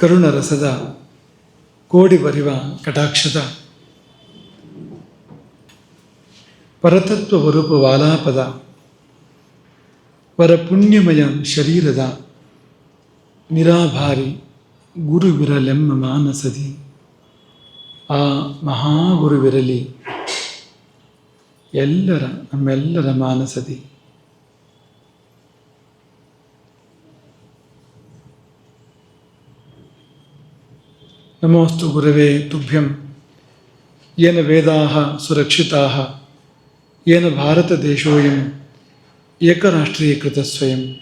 ಕರುಣರಸದ ಕೋಡಿ ಬರಿವ ಕಟಾಕ್ಷದ. ಪರತತ್ವ ವರೂಪ ವಾಲಾಪದ. ಪರಪುಣ್ಯಮಯ ಶರೀರದ. ನಿರಾಭಾರಿ ಗುರುವಿರಲೆಮ್ಮ ಮಾನಸದಿ. ಆ ಮಹಾಗುರುವಿರಲಿ ಎಲ್ಲರ ನಮ್ಮೆಲ್ಲರ ಮಾನಸದಿ. ನಮೋಸ್ತು ಗುರುವೇ ತುಭ್ಯಂ. ಏನ ವೇದಾ ಸುರಕ್ಷಿತಾ ಏನ ಭಾರತ ದೇಶೋಯಂ. ಏಕರಾಷ್ಟ್ರೀಯಕೃತ ಸ್ವಯಂ.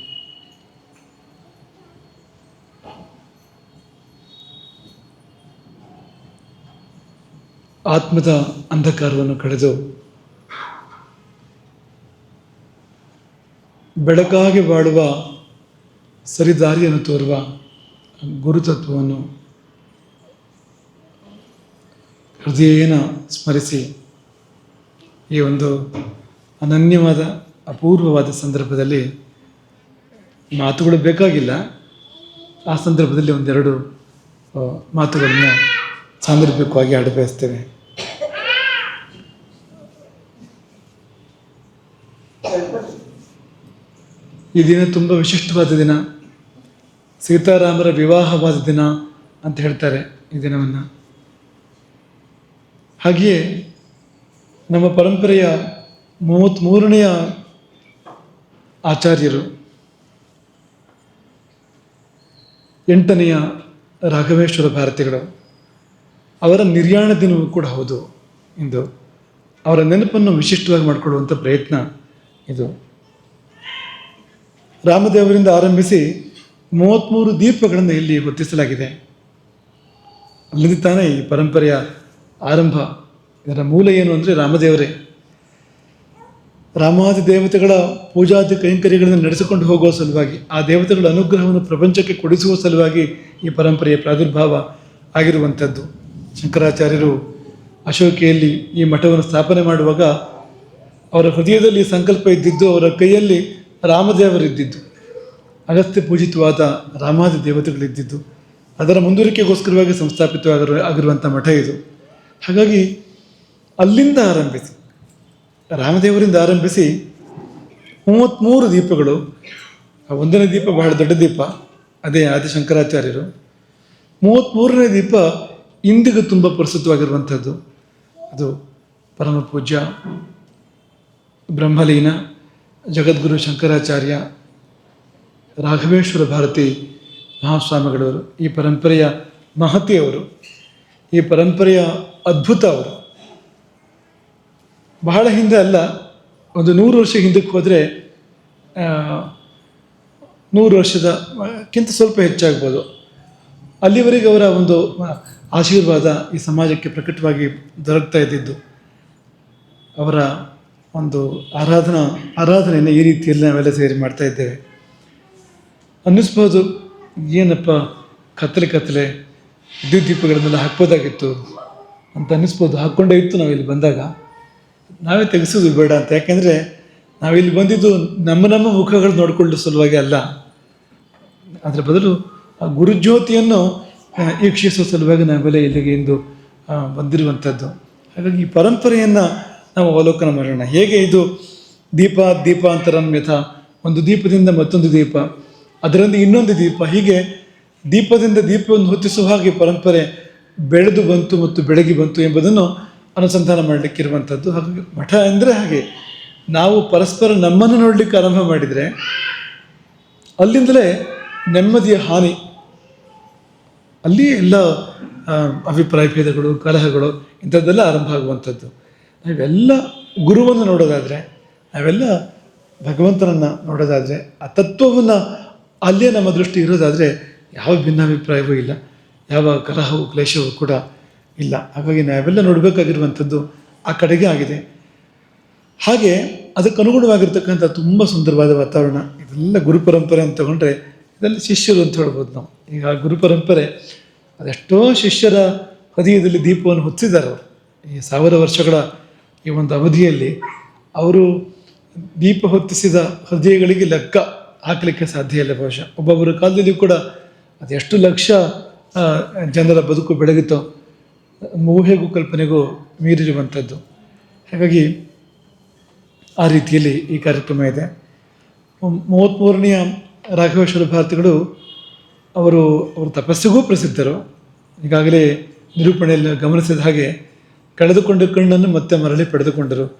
ಆತ್ಮದ ಅಂಧಕಾರವನ್ನು ಕಳೆದು ಬೆಳಕಾಗಿ ಬಾಳುವ ಸರಿದಾರಿಯನ್ನು ತೋರುವ ಗುರುತತ್ವವನ್ನು ಹೃದಯೇನ ಸ್ಮರಿಸಿ ಈ ಒಂದು ಅನನ್ಯವಾದ, ಅಪೂರ್ವವಾದ ಸಂದರ್ಭದಲ್ಲಿ ಮಾತುಗಳು ಬೇಕಾಗಿಲ್ಲ. ಆ ಸಂದರ್ಭದಲ್ಲಿ ಒಂದೆರಡು ಮಾತುಗಳನ್ನು ಸಾಂದರ್ಭಿಕವಾಗಿ ಆಡಬಯಸ್ತೇವೆ ಈ ದಿನ ತುಂಬ ವಿಶಿಷ್ಟವಾದ ದಿನ. ಸೀತಾರಾಮರ ವಿವಾಹವಾದ ದಿನ ಅಂತ ಹೇಳ್ತಾರೆ ಈ ದಿನವನ್ನು. ಹಾಗೆಯೇ ನಮ್ಮ ಪರಂಪರೆಯ ಮೂವತ್ತ್ಮೂರನೆಯ ಆಚಾರ್ಯರು ಎಂಟನೆಯ ರಾಘವೇಶ್ವರ ಭಾರತಿಗಳು, ಅವರ ನಿರ್ಯಾಣ ದಿನವೂ ಕೂಡ ಹೌದು ಇಂದು. ಅವರ ನೆನಪನ್ನು ವಿಶಿಷ್ಟವಾಗಿ ಮಾಡಿಕೊಳ್ಳುವಂಥ ಪ್ರಯತ್ನ ಇದು. ರಾಮದೇವರಿಂದ ಆರಂಭಿಸಿ ಮೂವತ್ತ್ಮೂರು ದೀಪಗಳನ್ನು ಇಲ್ಲಿ ಗುರುತಿಸಲಾಗಿದೆ ಅಲ್ಲಿಂದ ತಾನೇ ಈ ಪರಂಪರೆಯ ಆರಂಭ. ಇದರ ಮೂಲ ಏನು ಅಂದರೆ ರಾಮದೇವರೇ. ರಾಮಾದಿ ದೇವತೆಗಳ ಪೂಜಾದಿ ಕೈಂಕರ್ಯಗಳನ್ನು ನಡೆಸಿಕೊಂಡು ಹೋಗುವ ಸಲುವಾಗಿ, ಆ ದೇವತೆಗಳ ಅನುಗ್ರಹವನ್ನು ಪ್ರಪಂಚಕ್ಕೆ ಕೊಡಿಸುವ ಸಲುವಾಗಿ ಈ ಪರಂಪರೆಯ ಪ್ರಾದುರ್ಭಾವ ಆಗಿರುವಂಥದ್ದು. ಶಂಕರಾಚಾರ್ಯರು ಅಶೋಕೆಯಲ್ಲಿ ಈ ಮಠವನ್ನು ಸ್ಥಾಪನೆ ಮಾಡುವಾಗ ಅವರ ಹೃದಯದಲ್ಲಿ ಸಂಕಲ್ಪ ಇದ್ದಿದ್ದು, ಅವರ ಕೈಯಲ್ಲಿ ರಾಮದೇವರಿದ್ದಿದ್ದು. ಅಗತ್ಯ ಪೂಜಿತವಾದ ರಾಮಾದಿ ದೇವತೆಗಳಿದ್ದಿದ್ದು. ಅದರ ಮುಂದುವರಿಕೆಗೋಸ್ಕರವಾಗಿ ಸಂಸ್ಥಾಪಿತವಾಗಿರುವ ಆಗಿರುವಂಥ ಮಠ ಇದು. ಹಾಗಾಗಿ ಅಲ್ಲಿಂದ ಆರಂಭಿಸಿ, ರಾಮದೇವರಿಂದ ಆರಂಭಿಸಿ ಮೂವತ್ತ್ಮೂರು ದೀಪಗಳು, ಆ ಒಂದನೇ ದೀಪ ಬಹಳ ದೊಡ್ಡ ದೀಪ, ಅದೇ ಆದಿಶಂಕರಾಚಾರ್ಯರು. ಮೂವತ್ತ್ಮೂರನೇ ದೀಪ ಇಂದಿಗೂ ತುಂಬ ಪ್ರಸ್ತುತವಾಗಿರುವಂಥದ್ದು. ಅದು ಪರಮ ಪೂಜ್ಯ, ಬ್ರಹ್ಮಲೀನ, ಜಗದ್ಗುರು ಶಂಕರಾಚಾರ್ಯ, ರಾಘವೇಶ್ವರ ಭಾರತಿ ಮಹಾಸ್ವಾಮಿಗಳವರು, ಈ ಪರಂಪರೆಯ ಮಹತಿಯವರು. ಈ ಪರಂಪರೆಯ ಅದ್ಭುತ ಅವರು. ಬಹಳ ಹಿಂದೆ ಅಲ್ಲ, ಒಂದು ನೂರು ವರ್ಷ ಹಿಂದಕ್ಕೆ ಹೋದರೆ ನೂರು ವರ್ಷದ ಕ್ಕಿಂತ ಸ್ವಲ್ಪ ಹೆಚ್ಚಾಗ್ಬೋದು. ಅಲ್ಲಿವರೆಗೆ ಅವರ ಒಂದು ಆಶೀರ್ವಾದ ಈ ಸಮಾಜಕ್ಕೆ ಪ್ರಕಟವಾಗಿ ದೊರಕ್ತಾ ಇದ್ದಿದ್ದು. ಅವರ ಒಂದು ಆರಾಧನಾ, ಆರಾಧನೆಯನ್ನು ಈ ರೀತಿಯಲ್ಲಿ ನಾವೆಲ್ಲ ಸೇರಿ ಮಾಡ್ತಾ ಇದ್ದೇವೆ. ಅನ್ನಿಸ್ಬೋದು, ಏನಪ್ಪ, ಕತ್ತಲೆ ಕತ್ತಲೆ ವಿದ್ಯುತ್ ದೀಪಗಳನ್ನೆಲ್ಲ ಹಾಕ್ಬೋದಾಗಿತ್ತು. ಅಂತ ಅನ್ನಿಸ್ಬೋದು. ಹಾಕ್ಕೊಂಡೇ ಇತ್ತು ನಾವು ಇಲ್ಲಿ ಬಂದಾಗ. ನಾವೇ ತೆಗೆಸೋದು ಬೇಡ ಅಂತ. ಯಾಕೆಂದರೆ ನಾವಿಲ್ಲಿ ಬಂದಿದ್ದು ನಮ್ಮ ನಮ್ಮ ಮುಖಗಳು ನೋಡಿಕೊಳ್ಳೋ ಸಲುವಾಗಿ ಅಲ್ಲ. ಅದರ ಬದಲು ಆ ಗುರುಜ್ಯೋತಿಯನ್ನು ವೀಕ್ಷಿಸುವ ಸಲುವಾಗಿ ನಾವೆಲ್ಲ ಇಲ್ಲಿಗೆ ಇಂದು ಬಂದಿರುವಂಥದ್ದು. ಹಾಗಾಗಿ ಈ ಪರಂಪರೆಯನ್ನು ನಾವು ಅವಲೋಕನ ಮಾಡೋಣ. ಹೇಗೆ ಇದು ದೀಪ, ದೀಪಾಂತರಂ ಯಥ, ಒಂದು ದೀಪದಿಂದ ಮತ್ತೊಂದು ದೀಪ ಅದರಿಂದ ಇನ್ನೊಂದು ದೀಪ, ಹೀಗೆ ದೀಪದಿಂದ ದೀಪವನ್ನು ಹೊತ್ತಿಸುವ ಹಾಗೆ ಪರಂಪರೆ ಬೆಳೆದು ಬಂತು ಮತ್ತು ಬೆಳಗಿ ಬಂತು ಎಂಬುದನ್ನು ಅನುಸಂಧಾನ ಮಾಡಲಿಕ್ಕಿರುವಂಥದ್ದು. ಹಾಗೆ ಮಠ ಅಂದರೆ ಹಾಗೆ, ನಾವು ಪರಸ್ಪರ ನಮ್ಮನ್ನು ನೋಡಲಿಕ್ಕೆ ಆರಂಭ ಮಾಡಿದರೆ, ಅಲ್ಲಿಂದಲೇ ನೆಮ್ಮದಿಯ ಹಾನಿ, ಅಲ್ಲಿ ಎಲ್ಲ ಅಭಿಪ್ರಾಯ ಭೇದಗಳು, ಕಲಹಗಳು, ಇಂಥದ್ದೆಲ್ಲ ಆರಂಭ ಆಗುವಂಥದ್ದು. ನಾವೆಲ್ಲ ಗುರುವನ್ನು ನೋಡೋದಾದರೆ, ನಾವೆಲ್ಲ ಭಗವಂತನನ್ನು ನೋಡೋದಾದರೆ, ಆ ತತ್ವವನ್ನು ಅಲ್ಲೇ ನಮ್ಮ ದೃಷ್ಟಿ ಇರೋದಾದರೆ, ಯಾವ ಭಿನ್ನಾಭಿಪ್ರಾಯವೂ ಇಲ್ಲ. ಯಾವ ಕಲಹವು ಕ್ಲೇಶವೂ ಕೂಡ ಇಲ್ಲ. ಹಾಗಾಗಿ ನಾವೆಲ್ಲ ನೋಡಬೇಕಾಗಿರುವಂಥದ್ದು ಆ ಕಡೆಗೆ ಆಗಿದೆ. ಹಾಗೆ ಅದಕ್ಕೆ ಅನುಗುಣವಾಗಿರ್ತಕ್ಕಂಥ ತುಂಬ ಸುಂದರವಾದ ವಾತಾವರಣ, ಇದೆಲ್ಲ ಗುರು ಪರಂಪರೆ ಅಂತ ತಗೊಂಡ್ರೆ ಇದೆಲ್ಲ ಶಿಷ್ಯರು ಅಂತ ಹೇಳ್ಬೋದು ನಾವು. ಈಗ ಗುರು ಪರಂಪರೆ, ಅದೆಷ್ಟೋ ಶಿಷ್ಯರ ಹೃದಯದಲ್ಲಿ ದೀಪವನ್ನು ಹೊತ್ತಿದ್ದಾರೆ ಅವರು. ಈ ಸಾವಿರ ವರ್ಷಗಳ ಈ ಒಂದು ಅವಧಿಯಲ್ಲಿ ಅವರು ದೀಪ ಹೊತ್ತಿಸಿದ ಹೃದಯಗಳಿಗೆ ಲೆಕ್ಕ ಹಾಕಲಿಕ್ಕೆ ಸಾಧ್ಯ ಇಲ್ಲ ಬಹುಶಃ. ಒಬ್ಬೊಬ್ಬರ ಕಾಲದಲ್ಲಿ ಕೂಡ ಅದೆಷ್ಟು ಲಕ್ಷ ಜನರ ಬದುಕು ಬೆಳಗಿತೋ. ಊಹೆಗೂ ಕಲ್ಪನೆಗೂ ಮೀರಿರುವಂಥದ್ದು. ಹಾಗಾಗಿ ಆ ರೀತಿಯಲ್ಲಿ ಈ ಕಾರ್ಯಕ್ರಮ ಇದೆ. ಮೂವತ್ತ್ಮೂರನೆಯ ರಾಘವೇಶ್ವರ ಭಾರತಿಗಳು ಅವರು ಅವರ ತಪಸ್ಸಿಗೂ ಪ್ರಸಿದ್ಧರು. ಈಗಾಗಲೇ ನಿರೂಪಣೆಯಲ್ಲಿ ಗಮನಿಸಿದ ಹಾಗೆ ಕಳೆದುಕೊಂಡ ಕಣ್ಣನ್ನು ಮತ್ತೆ ಮರಳಿ ಪಡೆದುಕೊಂಡರು.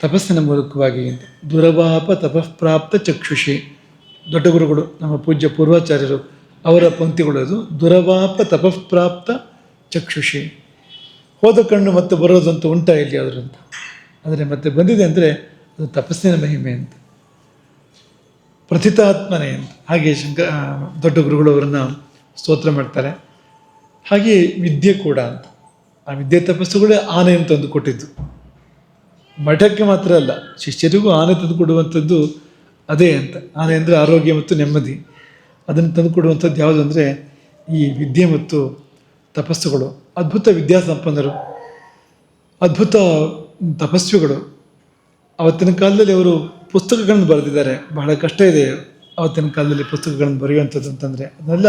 ತಪಸ್ಸಿನ ಮೂಲಕವಾಗಿ ದುರವಾಪ ತಪಃಪ್ರಾಪ್ತ ಚಕ್ಷುಷಿ. ದೊಡ್ಡ ಗುರುಗಳು, ನಮ್ಮ ಪೂಜ್ಯ ಪೂರ್ವಾಚಾರ್ಯರು ಅವರ ಪಂಕ್ತಿಗಳು ಅದು ದುರವಾಪ ತಪಃಪ್ರಾಪ್ತ ಚಕ್ಷುಷಿ. ಹೋದ ಕಣ್ಣು ಮತ್ತೆ ಬರೋದಂತ ಉಂಟಾ ಇಲ್ಲಿ ಅದರಂತ ಆದರೆ ಮತ್ತೆ ಬಂದಿದೆ ಅಂದರೆ ಅದು ತಪಸ್ಸಿನ ಮಹಿಮೆ ಅಂತ. ಪ್ರಥಿತಾತ್ಮನೆ ಅಂತ. ಹಾಗೆ ಶಂಕ ದೊಡ್ಡ ಗುರುಗಳು ಅವರನ್ನು ಸ್ತೋತ್ರ ಮಾಡ್ತಾರೆ. ಹಾಗೆ ವಿದ್ಯೆ ಕೂಡ ಅಂತ. ಆ ವಿದ್ಯೆ ತಪಸ್ಸುಗಳೇ ಆನೆ ಅಂತ ಒಂದು ಕೊಟ್ಟಿದ್ದು. ಮಠಕ್ಕೆ ಮಾತ್ರ ಅಲ್ಲ, ಶಿಷ್ಯರಿಗೂ ಆನೆ ತಂದು ಕೊಡುವಂಥದ್ದು ಅದೇ ಅಂತ. ಆನೆ ಅಂದರೆ ಆರೋಗ್ಯ ಮತ್ತು ನೆಮ್ಮದಿ. ಅದನ್ನು ತಂದು ಕೊಡುವಂಥದ್ದು ಯಾವುದು ಅಂದರೆ ಈ ವಿದ್ಯೆ ಮತ್ತು ತಪಸ್ಸುಗಳು. ಅದ್ಭುತ ವಿದ್ಯಾ ಸಂಪನ್ನರು ಅದ್ಭುತ ತಪಸ್ವಿಗಳು. ಅವತ್ತಿನ ಕಾಲದಲ್ಲಿ ಅವರು ಪುಸ್ತಕಗಳನ್ನು ಬರೆದಿದ್ದಾರೆ. ಬಹಳ ಕಷ್ಟ ಇದೆ ಅವತ್ತಿನ ಕಾಲದಲ್ಲಿ ಪುಸ್ತಕಗಳನ್ನು ಬರೆಯುವಂಥದ್ದು ಅಂತಂದರೆ. ಅದನ್ನೆಲ್ಲ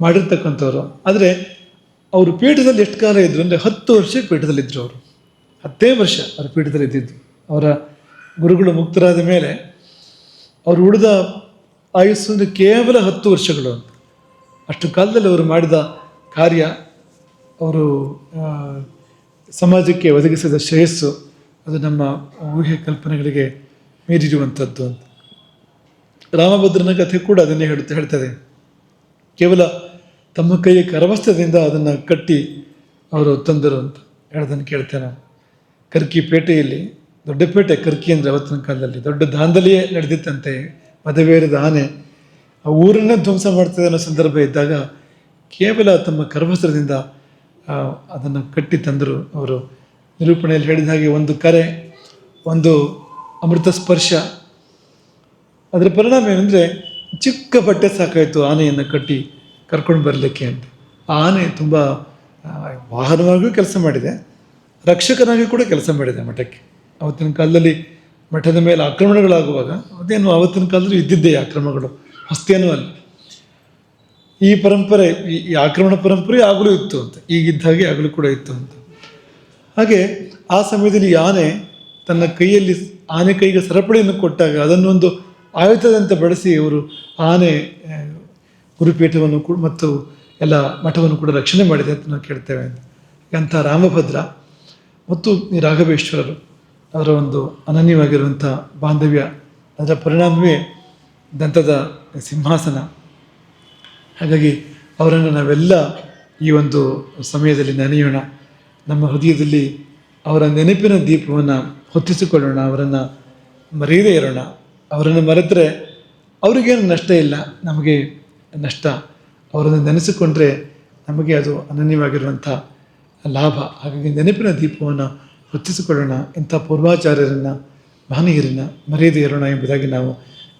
ಮಾಡಿರ್ತಕ್ಕಂಥವ್ರು. ಆದರೆ ಅವರು ಪೀಠದಲ್ಲಿ ಎಷ್ಟು ಕಾಲ ಇದ್ದರು ಅಂದರೆ ಹತ್ತು ವರ್ಷ ಪೀಠದಲ್ಲಿದ್ದರು ಅವರು. ಹತ್ತೇ ವರ್ಷ ಅವರು ಪೀಠದಲ್ಲಿ ಇದ್ದಿದ್ದು. ಅವರ ಗುರುಗಳು ಮುಕ್ತರಾದ ಮೇಲೆ ಅವರು ಉಳಿದ ಆಯುಸ್ಸು ಅಂದರೆ ಕೇವಲ ಹತ್ತು ವರ್ಷಗಳು. ಅಂತ ಅಷ್ಟು ಕಾಲದಲ್ಲಿ ಅವರು ಮಾಡಿದ ಕಾರ್ಯ, ಅವರು ಸಮಾಜಕ್ಕೆ ಒದಗಿಸಿದ ಶ್ರೇಯಸ್ಸು, ಅದು ನಮ್ಮ ಊಹೆ ಕಲ್ಪನೆಗಳಿಗೆ ಮೀರಿರುವಂಥದ್ದು ಅಂತ. ರಾಮಭದ್ರನ ಕಥೆ ಕೂಡ ಅದನ್ನೇ ಹೇಳುತ್ತೆ, ಹೇಳ್ತದೆ. ಕೇವಲ ತಮ್ಮ ಕೈಯ ಕರವಸ್ತ್ರದಿಂದ ಅದನ್ನು ಕಟ್ಟಿ ಅವರು ತಂದರು ಅಂತ ಹೇಳೋದನ್ನು ಕೇಳ್ತೇನೆ ಕರ್ಕಿ ಪೇಟೆಯಲ್ಲಿ, ದೊಡ್ಡ ಪೇಟೆ ಕರ್ಕಿ ಅಂದರೆ ಅವತ್ತಿನ ಕಾಲದಲ್ಲಿ, ದೊಡ್ಡ ದಾಂಧಲಿಯೇ ನಡೆದಿತ್ತಂತೆ. ಮದವೇರಿದ ಆನೆ, ಆ ಊರನ್ನೇ ಧ್ವಂಸ ಮಾಡ್ತದೆ ಅನ್ನೋ ಸಂದರ್ಭ ಇದ್ದಾಗ ಕೇವಲ ತಮ್ಮ ಕರ್ಮಸ್ತ್ರದಿಂದ ಅದನ್ನು ಕಟ್ಟಿ ತಂದರು ಅವರು. ನಿರೂಪಣೆಯಲ್ಲಿ ಹೇಳಿದ ಹಾಗೆ ಒಂದು ಕರೆ, ಒಂದು ಅಮೃತ ಸ್ಪರ್ಶ. ಅದರ ಪರಿಣಾಮ ಏನಂದರೆ ಚಿಕ್ಕ ಬಟ್ಟೆ ಸಾಕಾಯಿತು ಆನೆಯನ್ನು ಕಟ್ಟಿ ಕರ್ಕೊಂಡು ಬರಲಿಕ್ಕೆ ಅಂತ. ಆ ಆನೆ ತುಂಬ ವಾಹನವಾಗಿಯೂ ಕೆಲಸ ಮಾಡಿದೆ, ರಕ್ಷಕನಾಗಿ ಕೂಡ ಕೆಲಸ ಮಾಡಿದೆ ಮಠಕ್ಕೆ. ಅವತ್ತಿನ ಕಾಲದಲ್ಲಿ ಮಠದ ಮೇಲೆ ಆಕ್ರಮಣಗಳಾಗುವಾಗ ಅದೇನು ಆವತ್ತಿನ ಕಾಲದಲ್ಲಿ ಇದ್ದಿದ್ದೇ ಆಕ್ರಮಣಗಳು. ಹೊಸ್ತೇನೂ ಅಲ್ಲ. ಈ ಪರಂಪರೆ, ಈ ಆಕ್ರಮಣ ಪರಂಪರೆ ಆಗಲೂ ಇತ್ತು ಅಂತ. ಈಗಿದ್ದ ಹಾಗೆ ಆಗಲೂ ಕೂಡ ಇತ್ತು ಅಂತ. ಹಾಗೆ ಆ ಸಮಯದಲ್ಲಿ ಆನೆ ತನ್ನ ಕೈಯಲ್ಲಿ ಆನೆ ಕೈಗೆ ಸರಪಳಿಯನ್ನು ಕೊಟ್ಟಾಗ ಅದನ್ನು ಒಂದು ಆಯುಧದಂತೆ ಬಳಸಿ ಅವರು ಆನೆ ಗುರುಪೀಠವನ್ನು ಕೂಡ ಮತ್ತು ಎಲ್ಲ ಮಠವನ್ನು ಕೂಡ ರಕ್ಷಣೆ ಮಾಡಿದೆ ಅಂತ ನಾವು ಕೇಳ್ತೇವೆ ಎಂಥ ರಾಮಭದ್ರ ಮತ್ತು ರಾಘವೇಶ್ವರರು. ಅವರ ಒಂದು ಅನನ್ಯವಾಗಿರುವಂಥ ಬಾಂಧವ್ಯ, ಅದರ ಪರಿಣಾಮವೇ ದಂತದ ಸಿಂಹಾಸನ. ಹಾಗಾಗಿ ಅವರನ್ನು ನಾವೆಲ್ಲ ಈ ಒಂದು ಸಮಯದಲ್ಲಿ ನೆನೆಯೋಣ. ನಮ್ಮ ಹೃದಯದಲ್ಲಿ ಅವರ ನೆನಪಿನ ದೀಪವನ್ನು ಹೊತ್ತಿಸಿಕೊಳ್ಳೋಣ, ಅವರನ್ನು ಮರೆಯದೇ ಇರೋಣ. ಅವರನ್ನು ಮರೆತರೆ ಅವರಿಗೇನು ನಷ್ಟ ಇಲ್ಲ, ನಮಗೆ ನಷ್ಟ. ಅವರನ್ನು ನೆನೆಸಿಕೊಂಡ್ರೆ ನಮಗೆ ಅದು ಅನನ್ಯವಾಗಿರುವಂಥ ಲಾಭ. ಹಾಗಾಗಿ ನೆನಪಿನ ದೀಪವನ್ನು ಹೊತ್ತಿಸಿಕೊಳ್ಳೋಣ ಇಂಥ ಪೂರ್ವಾಚಾರ್ಯರನ್ನು, ಮಹನೀಯರನ್ನ ಮರ್ಯಾದೆ ಇರೋಣ ಎಂಬುದಾಗಿ ನಾವು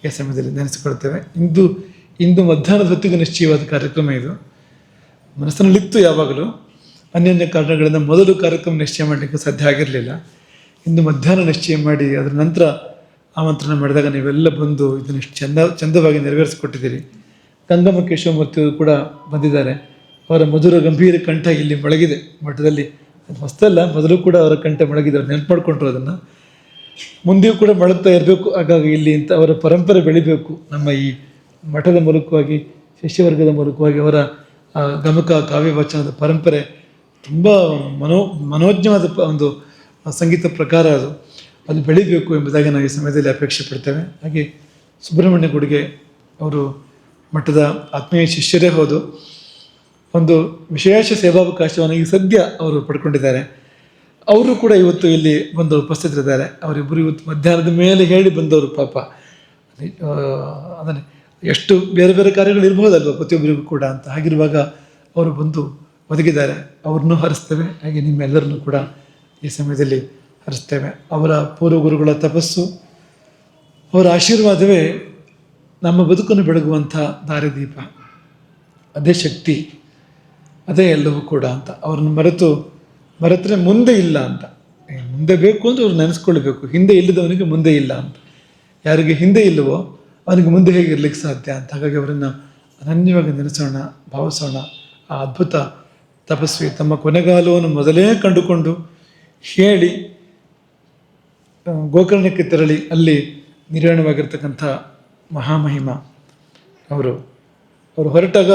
ಈ ಸಮಯದಲ್ಲಿ ನೆನೆಸಿಕೊಳ್ತೇವೆ ಇಂದು ಇಂದು ಮಧ್ಯಾಹ್ನದ ಹೊತ್ತಿಗೆ ನಿಶ್ಚಯವಾದ ಕಾರ್ಯಕ್ರಮ ಇದು. ಮನಸ್ಸಿನಲ್ಲಿತ್ತು ಯಾವಾಗಲೂ. ಅನ್ಯಾನ್ಯ ಕಾರಣಗಳಿಂದ ಮೊದಲು ಕಾರ್ಯಕ್ರಮ ನಿಶ್ಚಯ ಮಾಡಲಿಕ್ಕೆ ಸಾಧ್ಯ ಆಗಿರಲಿಲ್ಲ. ಇಂದು ಮಧ್ಯಾಹ್ನ ನಿಶ್ಚಯ ಮಾಡಿ, ಅದರ ನಂತರ ಆಮಂತ್ರಣ ಮಾಡಿದಾಗ ನೀವೆಲ್ಲ ಬಂದು ಇದನ್ನು ಇಷ್ಟು ಚಂದ, ಚಂದವಾಗಿ ನೆರವೇರಿಸಿಕೊಟ್ಟಿದ್ದೀರಿ. ಗಂಗಮ್ಮ ಕೇಶವಮೂರ್ತಿಯವರು ಕೂಡ ಬಂದಿದ್ದಾರೆ. ಅವರ ಮಧುರ ಗಂಭೀರ ಕಂಠ ಇಲ್ಲಿ ಮೊಳಗಿದೆ. ಮಠದಲ್ಲಿ ಅದು ಹೊಸ್ತಲ್ಲ ಮೊದಲು ಕೂಡ ಅವರ ಕಂಠ ಮೊಳಗಿದ್ರು ನೆನಪು ಮಾಡಿಕೊಂಡ್ರು ಅದನ್ನು. ಮುಂದೆಯೂ ಕೂಡ ಮಳಗ್ತಾ ಇರಬೇಕು, ಹಾಗಾಗಿ ಇಲ್ಲಿ ಅಂತ ಅವರ ಪರಂಪರೆ ಬೆಳಿಬೇಕು. ನಮ್ಮ ಈ ಮಠದ ಮೂಲಕವಾಗಿ, ಶಿಷ್ಯವರ್ಗದ ಮೂಲಕವಾಗಿ ಅವರ ಗಮಕ ಕಾವ್ಯ ವಚನದ ಪರಂಪರೆ ತುಂಬ ಮನೋ, ಮನೋಜ್ಞವಾದ ಒಂದು ಸಂಗೀತ ಪ್ರಕಾರ ಅದು. ಅದು ಬೆಳಿಬೇಕು ಎಂಬುದಾಗಿ ನಾವು ಈ ಸಮಯದಲ್ಲಿ ಅಪೇಕ್ಷೆ ಪಡ್ತೇವೆ ಹಾಗೆ ಸುಬ್ರಹ್ಮಣ್ಯ ಗುಡಿಗೆ ಅವರು ಮಠದ ಆತ್ಮೀಯ ಶಿಷ್ಯರೇ ಹೌದು ಒಂದು ವಿಶೇಷ ಸೇವಾವಕಾಶವನ್ನು ಈ ಸದ್ಯ ಅವರು ಪಡ್ಕೊಂಡಿದ್ದಾರೆ. ಅವರು ಕೂಡ ಇವತ್ತು ಇಲ್ಲಿ ಬಂದು ಉಪಸ್ಥಿತರಿದ್ದಾರೆ. ಅವರಿಬ್ಬರು ಇವತ್ತು ಮಧ್ಯಾಹ್ನದ ಮೇಲೆ ಹೇಳಿ ಬಂದವರು ಪಾಪ. ಅದನ್ನು, ಎಷ್ಟು ಬೇರೆ ಬೇರೆ ಕಾರ್ಯಗಳು ಇರ್ಬೋದಲ್ವ ಪ್ರತಿಯೊಬ್ಬರಿಗೂ ಕೂಡ ಅಂತ. ಹಾಗಿರುವಾಗ ಅವರು ಬಂದು ಒದಗಿದ್ದಾರೆ. ಅವ್ರನ್ನೂ ಹರಿಸ್ತೇವೆ. ಹಾಗೆ ನಿಮ್ಮೆಲ್ಲರನ್ನೂ ಕೂಡ ಈ ಸಮಯದಲ್ಲಿ ಹರಿಸ್ತೇವೆ. ಅವರ ಪೂರ್ವ ಗುರುಗಳ ತಪಸ್ಸು, ಅವರ ಆಶೀರ್ವಾದವೇ ನಮ್ಮ ಬದುಕನ್ನು ಬೆಳಗುವಂಥ ದಾರಿದೀಪ. ಅದೇ ಶಕ್ತಿ. ಅದೇ ಎಲ್ಲವೂ ಕೂಡ ಅಂತ. ಅವ್ರನ್ನ ಮರೆತು, ಮರೆತರೆ ಮುಂದೆ ಇಲ್ಲ ಅಂತ. ಮುಂದೆ ಬೇಕು ಅಂದರೆ ಅವ್ರು ನೆನೆಸ್ಕೊಳ್ಬೇಕು. ಹಿಂದೆ ಇಲ್ಲದವನಿಗೆ ಮುಂದೆ ಇಲ್ಲ ಅಂತ. ಯಾರಿಗೆ ಹಿಂದೆ ಇಲ್ಲವೋ ಅವನಿಗೆ ಮುಂದೆ ಹೇಗೆ ಇರ್ಲಿಕ್ಕೆ ಸಾಧ್ಯ ಅಂತ. ಹಾಗಾಗಿ ಅವರನ್ನು ಅನನ್ಯವಾಗಿ ನೆನೆಸೋಣ, ಭಾವಿಸೋಣ. ಆ ಅದ್ಭುತ ತಪಸ್ವಿ ತಮ್ಮ ಕೊನೆಗಾಲವನ್ನು ಮೊದಲೇ ಕಂಡುಕೊಂಡು ಹೇಳಿ ಗೋಕರ್ಣಕ್ಕೆ ತೆರಳಿ ಅಲ್ಲಿ ನಿರ್ಯಾಣವಾಗಿರ್ತಕ್ಕಂಥ ಮಹಾಮಹಿಮ ಅವರು. ಅವರು ಹೊರಟಾಗ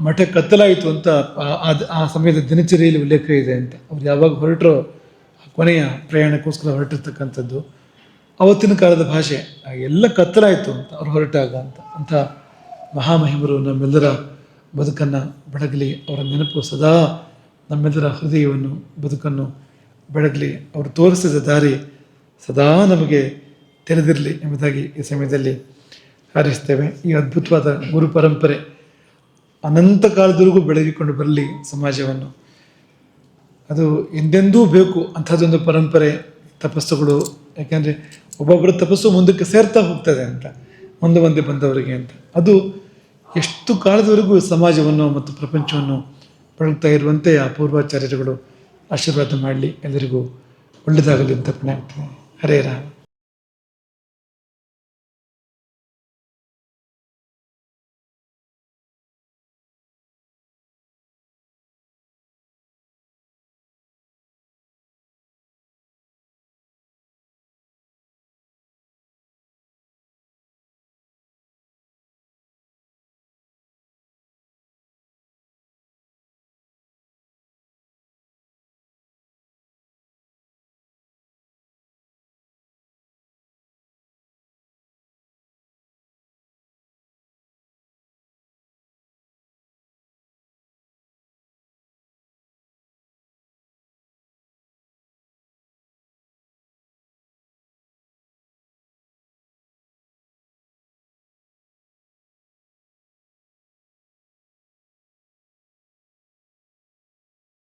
ಮಠ ಕತ್ತಲಾಯಿತು ಅಂತ, ಆ- ಸಮಯದ ದಿನಚರಿಯಲ್ಲಿ ಉಲ್ಲೇಖ ಇದೆ ಅಂತ. ಅವ್ರು ಯಾವಾಗ ಹೊರಟರೋ ಕೊನೆಯ ಪ್ರಯಾಣಕ್ಕೋಸ್ಕರ ಹೊರಟಿರ್ತಕ್ಕಂಥದ್ದು. ಅವತ್ತಿನ ಕಾಲದ ಭಾಷೆ ಎಲ್ಲ ಕತ್ತಲಾಯಿತು ಅಂತ ಅವ್ರು ಹೊರಟಾಗ ಅಂತ. ಅಂತ ಮಹಾಮಹಿಮರು ನಮ್ಮೆಲ್ಲರ ಬದುಕನ್ನು ಬೆಳಗಲಿ ಅವರ ನೆನಪು ಸದಾ ನಮ್ಮೆಲ್ಲರ ಹೃದಯವನ್ನು, ಬದುಕನ್ನು ಬೆಳಗಲಿ ಅವರು ತೋರಿಸಿದ ದಾರಿ ಸದಾ ನಮಗೆ ತೆರೆದಿರಲಿ ಎಂಬುದಾಗಿ ಈ ಸಮಯದಲ್ಲಿ ಹಾರೈಸ್ತೇವೆ. ಈ ಅದ್ಭುತವಾದ ಗುರು ಪರಂಪರೆ ಅನಂತ ಕಾಲದವರೆಗೂ ಬೆಳಗಿಕೊಂಡು ಬರಲಿ ಸಮಾಜವನ್ನು. ಅದು ಎಂದೆಂದೂ ಬೇಕು ಅಂಥದ್ದೊಂದು ಪರಂಪರೆ ತಪಸ್ಸುಗಳು. ಯಾಕೆಂದರೆ ಒಬ್ಬೊಬ್ಬರ ತಪಸ್ಸು ಮುಂದಕ್ಕೆ ಸೇರ್ತಾ ಹೋಗ್ತದೆ ಅಂತ, ಮುಂದೆ ಮುಂದೆ ಬಂದವರಿಗೆ ಅಂತ. ಅದು ಎಷ್ಟು ಕಾಲದವರೆಗೂ ಸಮಾಜವನ್ನು ಮತ್ತು ಪ್ರಪಂಚವನ್ನು ಬಳಗ್ತಾ ಇರುವಂತೆ ಆ ಪೂರ್ವಾಚಾರ್ಯರುಗಳು ಆಶೀರ್ವಾದ ಮಾಡಲಿ. ಎಲ್ಲರಿಗೂ ಒಳ್ಳೆಯದಾಗಲಿ ಅಂತ ಪುಣ್ಯ ಹರೇ ರಾಮ.